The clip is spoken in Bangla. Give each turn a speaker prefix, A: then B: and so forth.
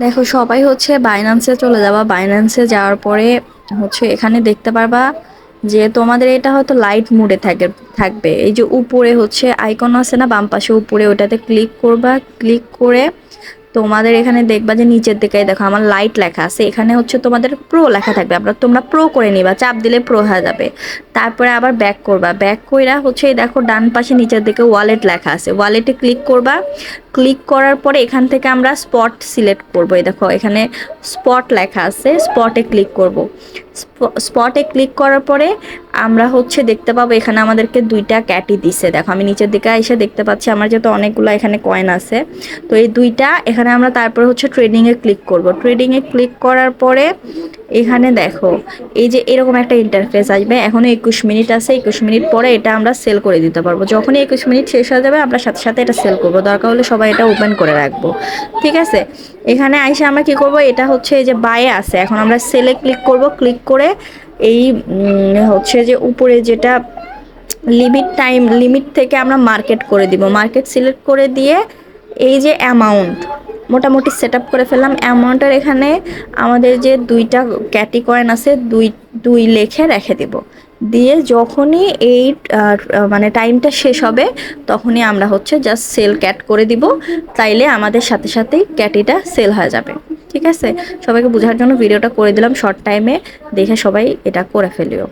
A: দেখো, সবাই হচ্ছে বাইন্যান্সে চলে যাবা। বাইন্যান্সে যাওয়ার পরে হচ্ছে এখানে দেখতে পারবা যে তোমাদের এটা হয়তো লাইট মুডে থাকে, থাকবে। এই যে উপরে হচ্ছে আইকন আছে না, বাম পাশে উপরে, ওটাতে ক্লিক করবা। ক্লিক করে তোমাদের এখানে দেখবা যে নিচের দিকে দেখো আমার লাইট লেখা আছে, এখানে হচ্ছে তোমাদের প্রো লেখা থাকবে, আমরা তোমরা প্রো করে নিবা, চাপ দিলে প্রো হয়ে যাবে। তারপরে আবার ব্যাক করবা ব্যাক কইরা হচ্ছে এই দেখো ডান পাশে নিচের দিকে ওয়ালেট লেখা আছে ওয়ালেটে ক্লিক করবা ক্লিক করার পরে এখান থেকে আমরা স্পট সিলেক্ট করব, এই দেখো এখানে স্পট লেখা আছে স্পটে ক্লিক করব। স্পটে ক্লিক করার পরে আমরা হচ্ছে দেখতে পাবো এখানে আমাদেরকে দুইটা ক্যাটি দিছে। দেখো, আমি নিচের দিকে এসে দেখতে পাচ্ছি আমার যেহেতু অনেকগুলো এখানে কয়েন আছে। তো এই দুইটা এখানে আমরা তারপরে হচ্ছে ট্রেডিংয়ে ক্লিক করব। ট্রেডিংয়ে ক্লিক করার পরে এখানে দেখো, এই যে এরকম একটা ইন্টারফেস আসবে। এখনও একুশ মিনিট আছে। একুশ মিনিট পরে এটা আমরা সেল করে দিতে পারব। যখনই একুশ মিনিট শেষ হয়ে যাবে, আমরা সাথে সাথে এটা সেল করব। দরকার হলে সবাই এটা ওপেন করে রাখব। ঠিক আছে? এখানে আইসে আমরা কি করব? এটা হচ্ছে যে বায়ে আছে। এখন আমরা সেলে ক্লিক করব। ক্লিক করে এই হচ্ছে যে উপরে যেটা লিমিট টাইম লিমিট থেকে আমরা মার্কেট করে দিব। মার্কেট সিলেক্ট করে দিয়ে এই যে অ্যামাউন্ট মোটামুটি সেট করে ফেললাম। অ্যামাউন্টের এখানে আমাদের যে দুইটা ক্যাটি কয়েন আছে, দুই দুই লেখে রেখে দেব। দিয়ে যখনই এই মানে টাইমটা শেষ হবে, তখনই আমরা হচ্ছে জাস্ট সেল ক্যাট করে দিব। তাইলে আমাদের সাথে সাথেই ক্যাটিটা সেল হয়ে যাবে। ঠিক আছে? সবাইকে বোঝার জন্য ভিডিওটা করে দিলাম শর্ট টাইমে দেখে সবাই এটা করে ফেলিও।